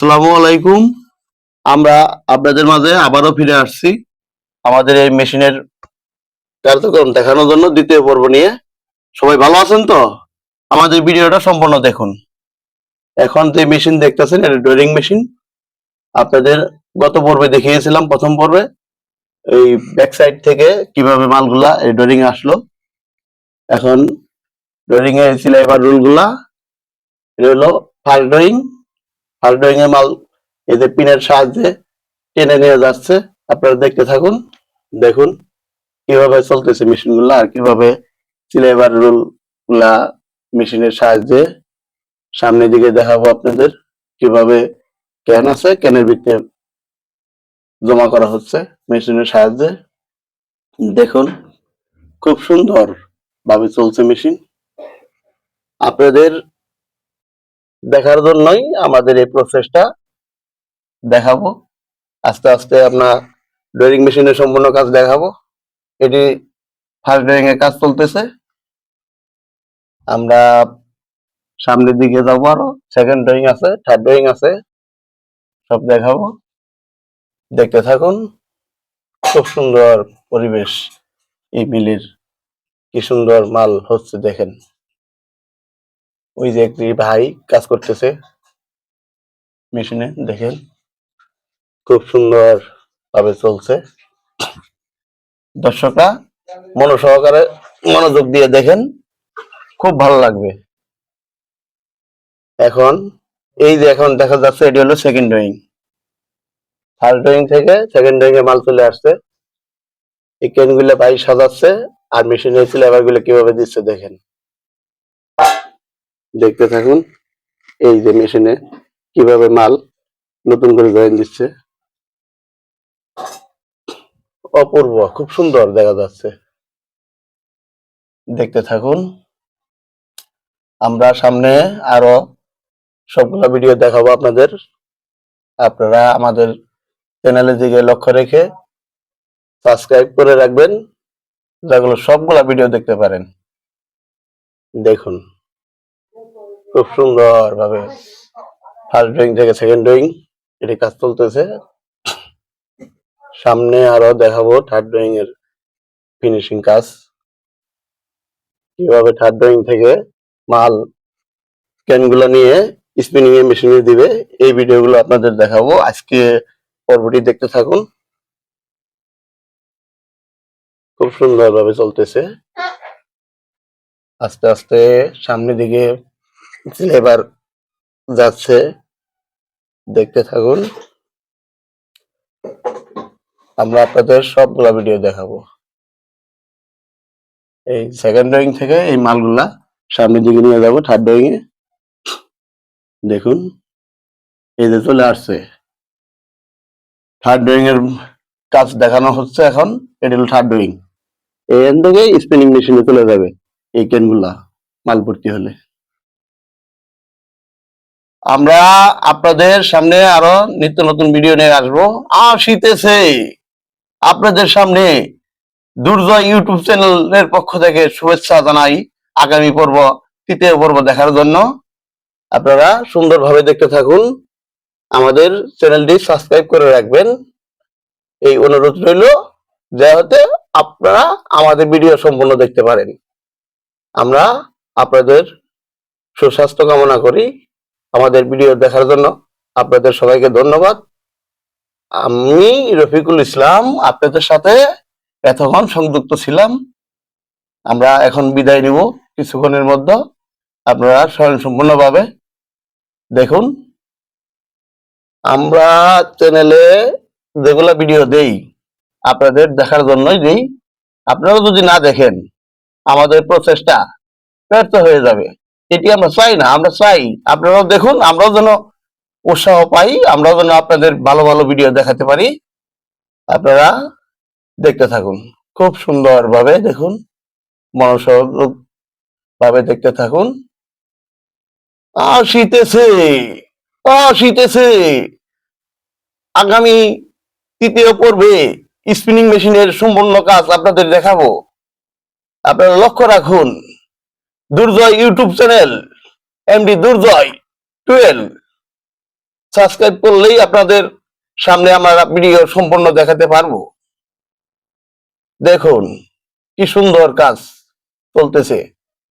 আসসালামু আলাইকুম। আমরা আপনাদের মাঝে আবারও ফিরে আসছি আমাদের এই মেশিনের কার্যক্রম দেখানোর জন্য দ্বিতীয় পর্ব নিয়ে। সবাই ভালো আছেন তো? আমাদের ভিডিওটা সম্পূর্ণ দেখুন। এখন যে মেশিন দেখতেছেন, এটা ড্রয়িং মেশিন। আপনাদের গত পর্বে দেখিয়েছিলাম প্রথম পর্বে, এই ব্যাক সাইড থেকে কীভাবে মালগুলা এই ড্রয়িং আসলো। এখন ড্রয়িং এর সিলাইবার রুলগুলা এটা হলো ফার্স্ট ড্রয়িং ফার্স্ট ড্রয়িং এর মাল এই যে পিনের সাহায্যে টেনে নিয়ে যাচ্ছে। আপনারা দেখতে থাকুন, দেখুন কীভাবে চলতেছে মেশিনগুলা আর কীভাবে সিলাইবার রুলগুলা মেশিনের সাহায্যে সামনের দিকে দেখাবো আপনাদের, কীভাবে ক্যান আছে, ক্যানের ভিতরে জমা করা হচ্ছে মেশিনের সাহায্যে। দেখুন, খুব সুন্দর ভাবে চলছে মেশিন। আপনাদের দেখার জন্যই আমাদের এই প্রসেসটা দেখাবো। আস্তে আস্তে আপনার ড্রয়িং মেশিনের সম্পূর্ণ কাজ দেখাবো। এটি ফার্স্ট ড্রয়িং এর কাজ চলতেছে। আমরা সামনের দিকে যাব আরও। সেকেন্ড ড্রয়িং আছে থার্ড ড্রয়িং আছে। সব দেখাবো। দেখতে থাকুন, খুব সুন্দর পরিবেশ এই মিলের। কি সুন্দর মাল হচ্ছে দেখেন। ওই যে একটি ভাই কাজ করতেছে মেশিনে, দেখেন। খুব সুন্দর ভাবে চলছে। দর্শকরা, মনোসহকারে মনোযোগ দিয়ে দেখেন, খুব ভালো লাগবে। এখন, এই যে এখন দেখা যাচ্ছে, এটি হলো সেকেন্ড ড্রয়িং ফার্স্ট ড্রয়িং থেকে সেকেন্ড ড্রয়িং এ মাল চলে আসছে। এই কেনগুলো ভাই সাজাচ্ছে, আর মেশিনের সিলেবারগুলো কীভাবে দিচ্ছে দেখেন। দেখতে থাকুন। এই যে মেশিনে কীভাবে মাল নতুন করে জয়েন দিচ্ছে। অপূর্ব, খুব সুন্দর দেখা যাচ্ছে। দেখতে থাকুন। আমরা সামনে আরও সবগুলো ভিডিও দেখাবো আপনাদের। আপনারা আমাদের চ্যানেলের দিকে লক্ষ্য রেখে সাবস্ক্রাইব করে রাখবেন যেগুলো সবগুলা ভিডিও দেখতে পারেন। দেখুন। খুব সুন্দর ভাবে ফার্স্ট ড্রয়িং থেকে সেকেন্ড ড্রয়িং এটি কাজ চলতেছে। সামনে আরও দেখাবো থার্ড ড্রয়িং এর ফিনিশিং কাজ। কীভাবে থার্ড ড্রয়িং থেকে মাল স্ক্যানগুলো নিয়ে স্পিনিং এর মেশিনে দিবে। এই ভিডিওগুলো আপনাদের দেখাবো। আজকে পর্বটি দেখতে থাকুন। খুব সুন্দর ভাবে চলতেছে। আস্তে আস্তে সামনের দিকে এবার যাচ্ছে, দেখতে থাকুন। আমরা আপনাদের সবগুলা ভিডিও দেখাবো। এই সেকেন্ড ড্রয়িং থেকে এই মালগুলা সামনের দিকে নিয়ে যাব থার্ড ড্রয়িং এ। দেখুন, এই যে চলে আসছে। থার্ড ড্রয়িং এর কাজ দেখানো হচ্ছে এখন, এটা হলো থার্ড ড্রয়িং এখান থেকে স্পিনিং মেশিনে চলে যাবে, এই কেনগুলা মাল ভর্তি হলে। আমরা আপনাদের সামনে আরও নিত্য নতুন ভিডিও নিয়ে আসব। আসিতেছে। আপনাদের সামনে দুর্জয় ইউটিউব চ্যানেলের পক্ষ থেকে শুভেচ্ছা জানাই আগামী পর্ব, তৃতীয় পর্ব দেখার জন্য। আপনারা সুন্দরভাবে দেখতে থাকুন। আমাদের চ্যানেলটি সাবস্ক্রাইব করে রাখবেন। এই অনুরোধ রইল যাতে আপনারা আমাদের ভিডিও সম্পূর্ণ দেখতে পারেন। আমরা আপনাদের সুস্বাস্থ্য কামনা করি। আমাদের ভিডিও দেখার জন্য আপনাদের সবাইকে ধন্যবাদ। আমি রফিকুল ইসলাম, আপনাদের সাথে এতক্ষণ সংযুক্ত ছিলাম। আমরা এখন বিদায় নিব কিছুক্ষণের মধ্যে। আপনারা স্বয়ংসম্পূর্ণভাবে দেখুন। আমরা চ্যানেলে যেগুলা ভিডিও দেই, আপনাদের দেখার জন্যই দেই। আপনারা যদি না দেখেন, আমাদের প্রচেষ্টা ব্যর্থ হয়ে যাবে। এটি আমরা চাই না, আমরা চাই। আপনারাও দেখুন, আমরাও যেন উৎসাহ পাই, আমরাও যেন আপনাদের ভালো ভালো ভিডিও দেখাতে পারি। আপনারা দেখতে থাকুন। খুব সুন্দর ভাবে দেখুন মনোযোগ ভাবে দেখতে থাকুন। আসিতেছে আসিতেছে। আগামী তৃতীয় পর্বে স্পিনিং মেশিনের সম্পূর্ণ কাজ আপনাদের দেখাবো। আপনারা লক্ষ্য রাখুন। Durjoy YouTube channel MD Durjoy twelve. Subscribe করলেই আপনাদের সামনে আমরা ভিডিও সম্পূর্ণ দেখাতে পারব। দেখুন, কি সুন্দর কাজ চলতেছে।